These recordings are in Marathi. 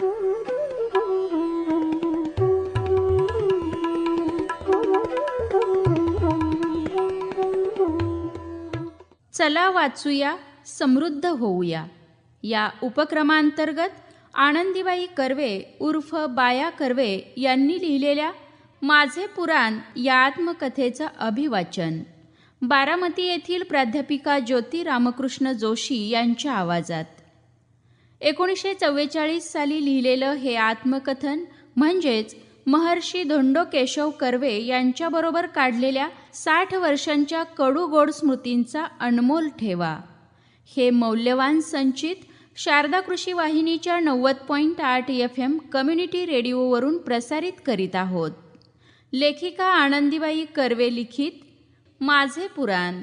चला वाचूया समृद्ध होऊया. या उपक्रमांतर्गत आनंदीबाई कर्वे उर्फ बाया कर्वे यांनी लिहिलेल्या माझे पुराण या आत्मकथेचं अभिवाचन. बारामती येथील प्राध्यापिका ज्योती रामकृष्ण जोशी यांच्या आवाजात. एकोणीसशे चव्वेचाळीस साली लिहिलेलं हे आत्मकथन म्हणजेच महर्षी धोंडो केशव कर्वे यांच्याबरोबर काढलेल्या साठ वर्षांच्या कडूगोड स्मृतींचा अनमोल ठेवा. हे मौल्यवान संचित शारदा कृषी वाहिनीच्या नव्वद पॉईंट आठ एफ एम कम्युनिटी रेडिओवरून प्रसारित करीत आहोत. लेखिका आनंदीबाई कर्वे लिखित माझे पुराण.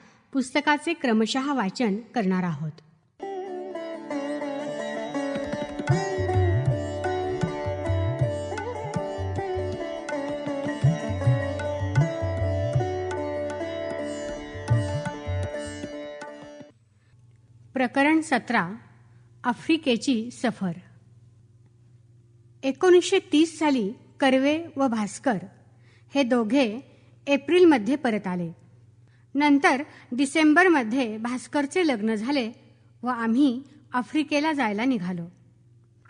पुस्तकाचे क्रमशः वाचन करणार आहोत. प्रकरण सतरा आफ्रिकेची सफर. एकोणीसशे तीस साली कर्वे व भास्कर हे दोघे एप्रिलमध्ये परत आले. नंतर डिसेंबरमध्ये भास्करचे लग्न झाले व आम्ही आफ्रिकेला जायला निघालो.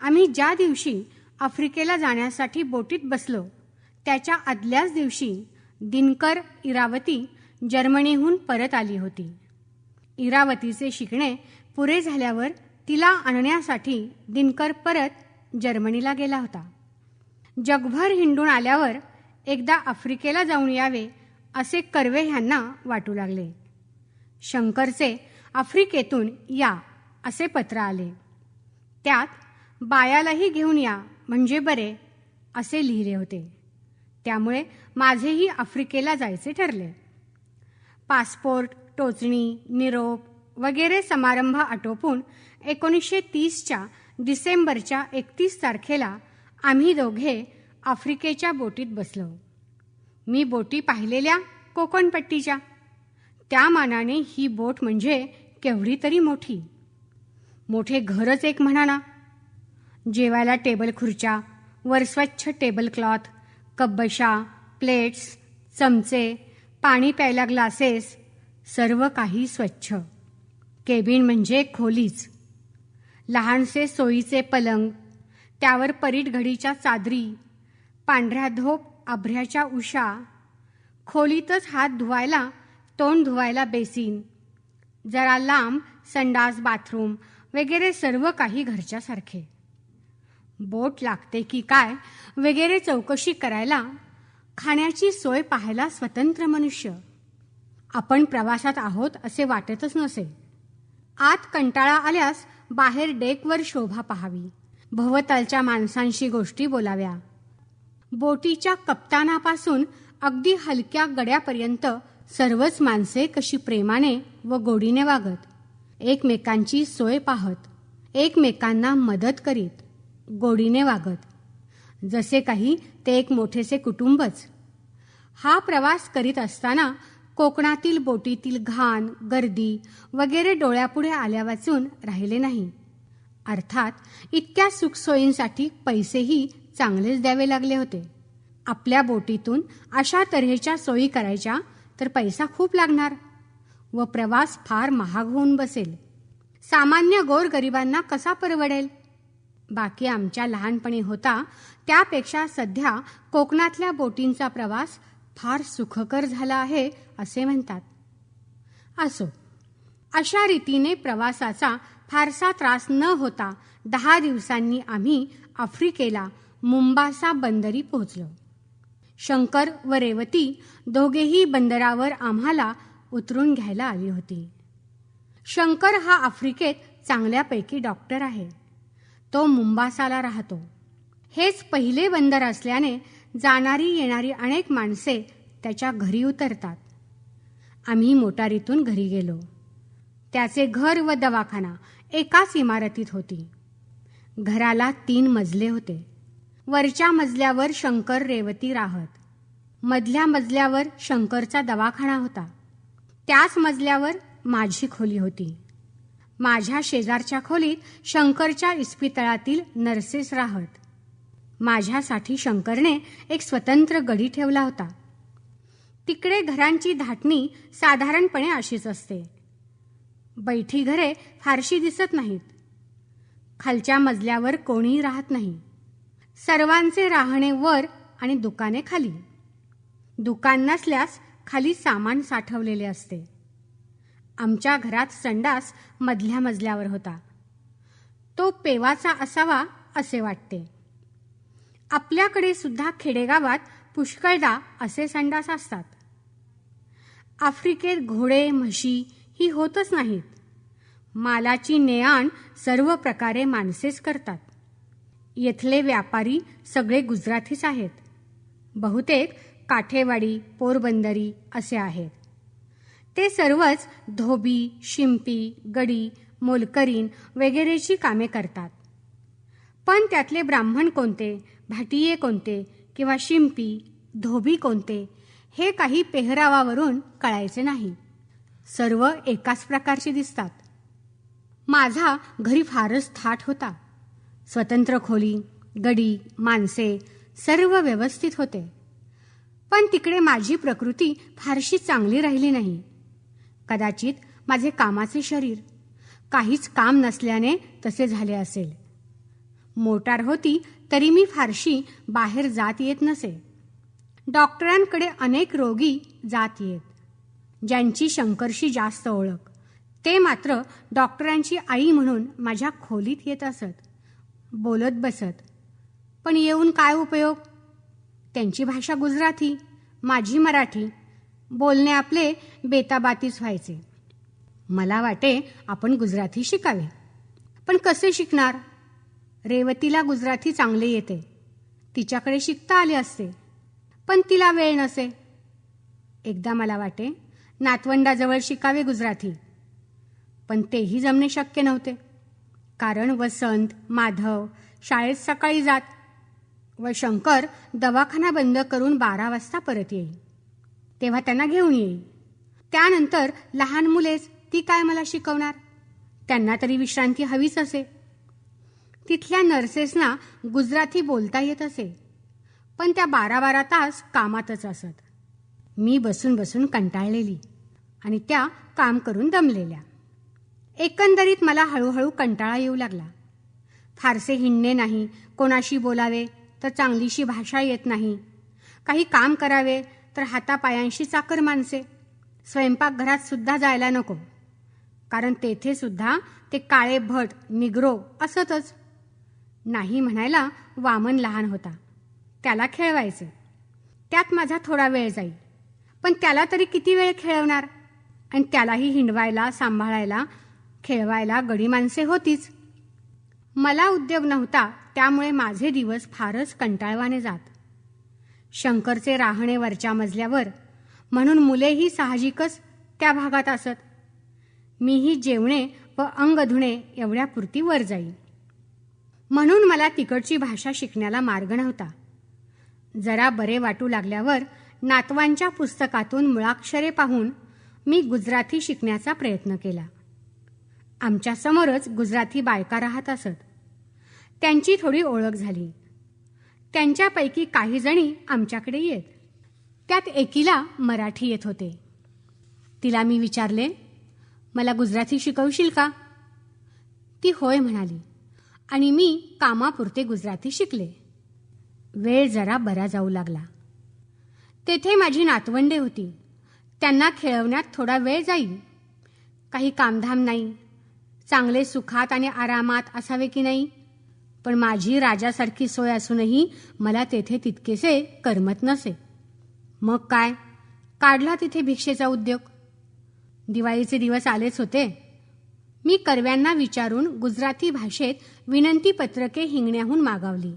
आम्ही ज्या दिवशी आफ्रिकेला जाण्यासाठी बोटीत बसलो त्याच्या आदल्याच दिवशी दिनकर इरावती जर्मनीहून परत आली होती. इरावतीचे शिकणे पुरे झाल्यावर तिला आणण्यासाठी दिनकर परत जर्मनीला गेला होता. जगभर हिंडून आल्यावर एकदा आफ्रिकेला जाऊन यावे असे कर्वे ह्यांना वाटू लागले. शंकरचे आफ्रिकेतून या असे पत्र आले. त्यात बायालाही घेऊन या म्हणजे बरे असे लिहिले होते. त्यामुळे माझेही आफ्रिकेला जायचे ठरले. पासपोर्ट टोचणी निरोप वगैरे समारंभ आटोपून एकोणीसशे तीसच्या डिसेंबरच्या एकतीस तारखेला आम्ही दोघे आफ्रिकेच्या बोटीत बसलो. मी बोटी पाहिलेल्या कोकणपट्टीच्या. त्या मानाने ही बोट म्हणजे केवढी तरी मोठी. मोठे घरच एक म्हणा ना जेवायला टेबल खुर्च्या वर स्वच्छ टेबल क्लॉथ कब्बशा प्लेट्स चमचे पाणी प्यायला ग्लासेस सर्व काही स्वच्छ. केबिन म्हणजे खोलीच. लहानसे सोयीचे पलंग त्यावर परीट घडीच्या चादरी पांढऱ्या धोप आभ्र्याच्या उषा. खोलीतच हात धुवायला तोंड धुवायला बेसिन. जरा लांब संडास बाथरूम वगैरे सर्व काही घरच्यासारखे. बोट लागते की काय वगैरे चौकशी करायला खाण्याची सोय पाहायला स्वतंत्र मनुष्य. आपण प्रवासात आहोत असे वाटतच नसे. आत कंटाळा आल्यास बाहेर डेकवर शोभा पाहावी. भोवतालच्या माणसांशी गोष्टी बोलाव्या. बोटीच्या कप्तानापासून अगदी हलक्या गड्यापर्यंत सर्वच माणसे कशी प्रेमाने व गोडीने वागत. एकमेकांची सोय पाहत एकमेकांना मदत करीत गोडीने वागत. जसे काही ते एक मोठेसे कुटुंबच. हा प्रवास करीत असताना कोकणातील बोटीतील घाण गर्दी वगैरे डोळ्यापुढे आल्या वाचून राहिले नाही. अर्थात इतक्या सुखसोयींसाठी पैसेही चांगलेच द्यावे लागले होते. आपल्या बोटीतून अशा तऱ्हेच्या सोयी करायच्या तर पैसा खूप लागणार व प्रवास फार महाग होऊन बसेल. सामान्य गोरगरिबांना कसा परवडेल? बाकी आमच्या लहानपणी होता त्यापेक्षा सध्या कोकणातल्या बोटींचा प्रवास फार सुखकर झाला आहे असे म्हणतात. असो अशा रीतीने प्रवासाचा फारसा त्रास न होता दहा दिवसांनी आम्ही आफ्रिकेला मुंबासा बंदरी पोहोचलो. शंकर व रेवती दोघेही बंदरावर आम्हाला उतरून घ्यायला आली होती. शंकर हा आफ्रिकेत चांगल्यापैकी डॉक्टर आहे. तो मुंबासाला राहतो. हेच पहिले बंदर असल्याने जाणारी येणारी अनेक माणसे त्याच्या घरी उतरतात. आम्ही मोटारीतून घरी गेलो. त्याचे घर व दवाखाना एकाच इमारतीत होती. घराला तीन मजले होते. वरच्या मजल्यावर शंकर रेवती राहत. मधल्या मजल्यावर शंकरचा दवाखाना होता. त्याच मजल्यावर माझी खोली होती. माझ्या शेजारच्या खोलीत शंकरच्या इस्पितळातील नर्सेस राहत. माझ्यासाठी शंकरने एक स्वतंत्र गडी ठेवला होता. तिकडे घरांची धाटणी साधारणपणे अशीच असते. बैठी घरे फारशी दिसत नाहीत. खालच्या मजल्यावर कोणीही राहत नाही. सर्वांचे राहणे वर आणि दुकाने खाली. दुकान नसल्यास खाली सामान साठवलेले असते. आमच्या घरात संडास मधल्या मजल्यावर होता. तो पेवाचा असावा असे वाटते. आपल्याकडे सुद्धा खेडेगावात पुष्कळदा असे संडास असतात. आफ्रिकेत घोडे म्हशी ही होतच नाहीत. मालाची नेआण सर्व प्रकारे माणसेच करतात. येथले व्यापारी सगळे गुजरातीच आहेत. बहुतेक काठेवाडी पोरबंदरी असे आहेत. ते सर्वच धोबी शिंपी गडी मोलकरीण वगैरेची कामे करतात. पण त्यातले ब्राह्मण कोणते भाटिये कोणते किंवा शिंपी धोबी कोणते हे काही पेहरावावरून कळायचे नाही. सर्व एकाच प्रकारचे दिसतात. माझा घरी फारच थाट होता. स्वतंत्र खोली गडी माणसे सर्व व्यवस्थित होते. पण तिकडे माझी प्रकृती फारशी चांगली राहिली नाही. कदाचित माझे कामाचे शरीर काहीच काम नसल्याने तसे झाले असेल. मोटार होती तरी मी फारशी बाहेर जात येत नसे. डॉक्टरांकडे अनेक रोगी जात येत. ज्यांची शंकरशी जास्त ओळख ते मात्र डॉक्टरांची आई म्हणून माझ्या खोलीत येत असत. बोलत बसत. पण येऊन काय उपयोग? त्यांची भाषा गुजराती माझी मराठी. बोलणे आपले बेताबातीच व्हायचे. मला वाटे आपण गुजराती शिकावे. पण कसे शिकणार? रेवतीला गुजराती चांगले येते. तिच्याकडे शिकता आले असते. पण तिला वेळ नसे. एकदा मला वाटे नातवंडाजवळ शिकावे गुजराती पण तेही जमणे शक्य नव्हते. कारण वसंत माधव शाळेत सकाळी जात व शंकर दवाखाना बंद करून बारा वाजता परत येईल. तेव्हा त्यांना घेऊन येईल. त्यानंतर लहान मुलेच ती काय मला शिकवणार? त्यांना तरी विश्रांती हवीच असे. तिथल्या नर्सेसना गुजराती बोलता येत असे. पण त्या बारा बारा तास कामातच असत. मी बसून बसून कंटाळलेली आणि त्या काम करून दमलेल्या. एकंदरीत मला हळूहळू कंटाळा येऊ लागला. फारसे हिंडणे नाही कोणाशी बोलावे तर चांगलीशी भाषा येत नाही. काही काम करावे तर हातापायांशी चाकर माणसे. स्वयंपाकघरात सुद्धा जायला नको. कारण तेथे सुद्धा ते काळे भट निग्रो असतच. नाही म्हणायला वामन लहान होता. त्याला खेळवायचे. त्यात माझा थोडा वेळ जाईल. पण त्याला तरी किती वेळ खेळवणार? आणि त्यालाही हिंडवायला सांभाळायला खेळवायला गडी माणसे होतीच. मला उद्योग नव्हता त्यामुळे माझे दिवस फारच कंटाळवाने जात. शंकरचे राहणे वरच्या मजल्यावर म्हणून मुलेही साहजिकच त्या भागात असत. मीही जेवणे व अंग धुणे एवढ्यापुरती वर जाईल म्हणून मला तिकडची भाषा शिकण्याला मार्ग नव्हता. जरा बरे वाटू लागल्यावर नातवांच्या पुस्तकातून मुळाक्षरे पाहून मी गुजराती शिकण्याचा प्रयत्न केला. आमच्या समोरच गुजराती बायका राहत असत. त्यांची थोडी ओळख झाली. त्यांच्यापैकी काही जणी आमच्याकडे येत. त्यात एकीला मराठी येत होते. तिला मी विचारले मला गुजराती शिकवशील का? ती होय म्हणाली आणि मी कामापुरते गुजराती शिकले. वेळ जरा बरा जाऊ लागला. तेथे माझी नातवंडे होती. त्यांना खेळवण्यात थोडा वेळ जाईल काही कामधाम नाही. चांगले सुखात आणि आरामात असावे की नाही? पण माझी राजासारखी सोय असूनही मला तेथे तितकेसे करमत नसे. मग काय? काढला तिथे भिक्षेचा उद्योग? दिवाळीचे दिवस आलेच होते. मी कर्व्यांना विचारून गुजराती भाषेत विनंती पत्रके हिंगण्याहून मागावली.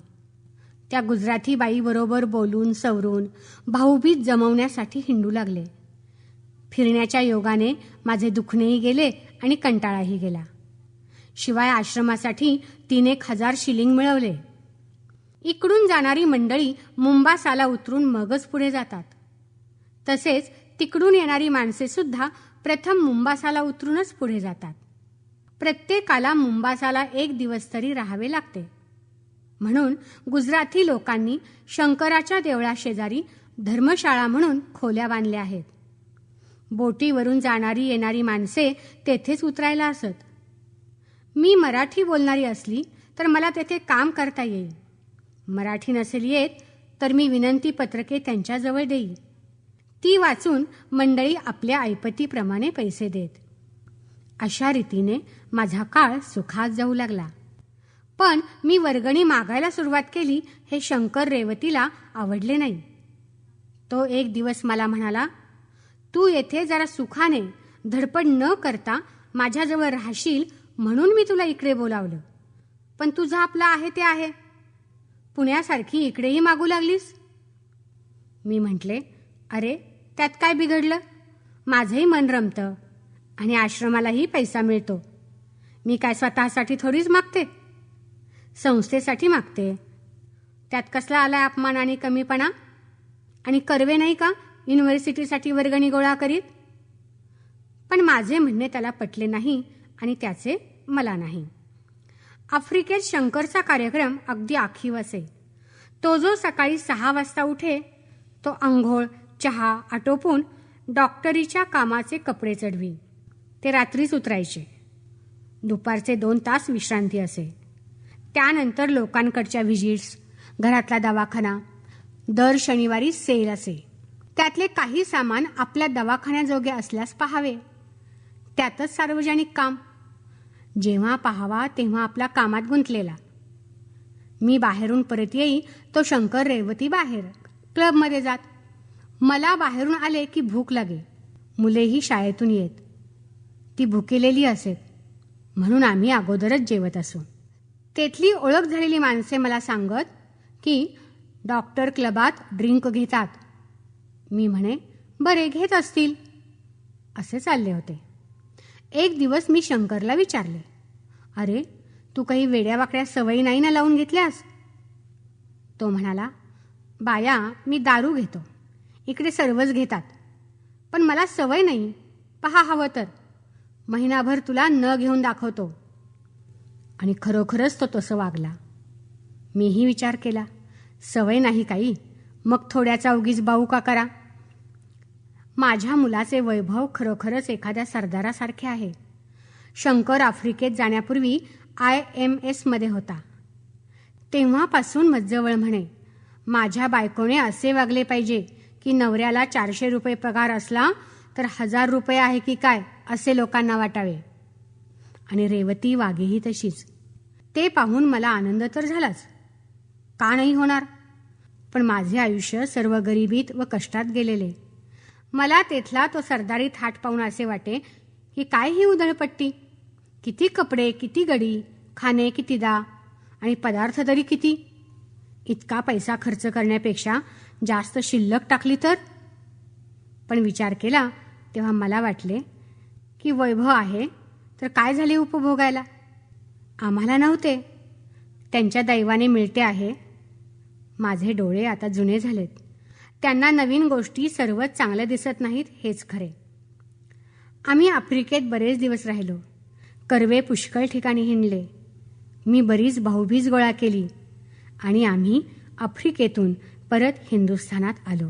त्या गुजराती बाईबरोबर बोलून सवरून भाऊबीज जमवण्यासाठी हिंडू लागले. फिरण्याच्या योगाने माझे दुखणेही गेले आणि कंटाळाही गेला. शिवाय आश्रमासाठी तीन एक हजार शिलिंग मिळवले. इकडून जाणारी मंडळी मुंबासाला उतरून मगच पुढे जातात. तसेच तिकडून येणारी माणसे सुद्धा प्रथम मुंबासाला उतरूनच पुढे जातात. प्रत्येकाला मुंबासाला एक दिवस तरी राहावे लागते. म्हणून गुजराती लोकांनी शंकराच्या देवळाशेजारी धर्मशाळा म्हणून खोल्या बांधल्या आहेत. बोटीवरून जाणारी येणारी माणसे तेथेच उतरायला असत. मी मराठी बोलणारी असली तर मला तेथे काम करता येईल. मराठी नसेल येत तर मी विनंती पत्रके त्यांच्याजवळ देईल. ती वाचून मंडळी आपल्या ऐपतीप्रमाणे पैसे देत. अशा रीतीने माझा काळ सुखात जाऊ लागला. पण मी वर्गणी मागायला सुरुवात केली हे शंकर रेवतीला आवडले नाही. तो एक दिवस मला म्हणाला तू येथे जरा सुखाने धडपड न करता माझ्याजवळ राहशील म्हणून मी तुला इकडे बोलावलं. पण तुझं आपलं आहे ते आहे. पुण्यासारखी इकडेही मागू लागलीस? मी म्हटले अरे त्यात काय बिघडलं? माझंही मन रमतं आणि आश्रमालाही पैसा मिळतो. मी काय स्वतःसाठी थोडीच मागते? संस्थेसाठी मागते. त्यात कसला आला अपमान आणि कमीपणा? आणि कर्वे नाही का युनिव्हर्सिटीसाठी वर्गणी गोळा करीत? पण माझे म्हणणे त्याला पटले नाही आणि त्याचे मला नाही. आफ्रिकेत शंकरचा कार्यक्रम अगदी आखीव असे. तो जो सकाळी सहा वाजता उठे तो आंघोळ चहा आटोपून डॉक्टरीच्या कामाचे कपडे चढवी. ते रात्रीच उतरायचे. दुपारचे दोन तास विश्रांती असे. त्यानंतर लोकांकडच्या व्हिजिट्स घरातला दवाखाना दर शनिवारी सेल असे. त्यातले काही सामान आपल्या दवाखान्याजोगे असल्यास पहावे. त्यातच सार्वजनिक काम. जेव्हा पाहावा तेव्हा आपल्या कामात गुंतलेला. मी बाहेरून परत येई तो शंकर रेवती बाहेर क्लबमध्ये जात. मला बाहेरून आले की भूक लागे. मुलेही शाळेतून येत. ती भुकेलेली असेल. म्हणून आम्ही अगोदरच जेवत असू. तेथली ओळख झालेली माणसे मला सांगत की डॉक्टर क्लबात ड्रिंक घेतात. मी म्हणे बरे घेत असतील. असे चालले होते. एक दिवस मी शंकरला विचारले अरे तू काही वेड्या वाकड्या सवयी नाही ना लावून घेतल्यास? तो म्हणाला बाया मी दारू घेतो. इकडे सर्वच घेतात. पण मला सवय नाही. पहा हवं तर. महिनाभर तुला न घेऊन दाखवतो. आणि खरोखरच तो तसं वागला. मीही विचार केला सवय नाही काही. मग थोड्याचा उगीच बाऊ का करा. माझ्या मुलाचे वैभव खरोखरच एखाद्या सरदारासारखे आहे. शंकर आफ्रिकेत जाण्यापूर्वी आय एम एसमध्ये होता. तेव्हापासून मज्जवळ म्हणे माझ्या बायकोने असे वागले पाहिजे की नवऱ्याला चारशे रुपये पगार असला तर हजार रुपये आहे की काय असे लोकांना वाटावे. आणि रेवती वागेही तशीच. ते पाहून मला आनंद तर झालाच. का नाही होणार? पण माझे आयुष्य सर्व गरिबीत व कष्टात गेलेले. मला तेथला तो सरदारी थाट पाहून असे वाटे की काय ही उधळपट्टी? किती कपडे किती गडी खाणे कितीदा आणि पदार्थ तरी किती? इतका पैसा खर्च करण्यापेक्षा जास्त शिल्लक टाकली तर? पण विचार केला तेव्हा मला वाटले की वैभव आहे तर काय झाले उपभोगायला? आम्हाला नव्हते. त्यांच्या दैवाने मिळते आहे. माझे डोळे आता जुने झालेत. त्यांना नवीन गोष्टी सर्वच चांगल्या दिसत नाहीत हेच खरे. आम्ही आफ्रिकेत बरेच दिवस राहिलो. कर्वे पुष्कळ ठिकाणी हिंडले. मी बरीच भाऊबीज गोळा केली आणि आम्ही आफ्रिकेतून परत हिंदुस्थानात आलो.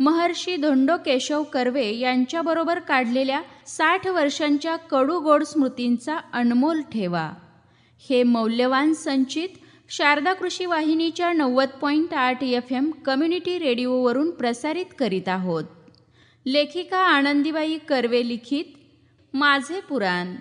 महर्षी धोंडो केशव कर्वे यांच्याबरोबर काढलेल्या साठ वर्षांच्या कडूगोड स्मृतींचा अनमोल ठेवा. हे मौल्यवान संचित शारदा कृषी वाहिनीच्या नव्वद पॉईंट आठ एफ एम कम्युनिटी रेडिओवरून प्रसारित करीत आहोत. लेखिका आनंदीबाई कर्वे लिखित माझे पुराण.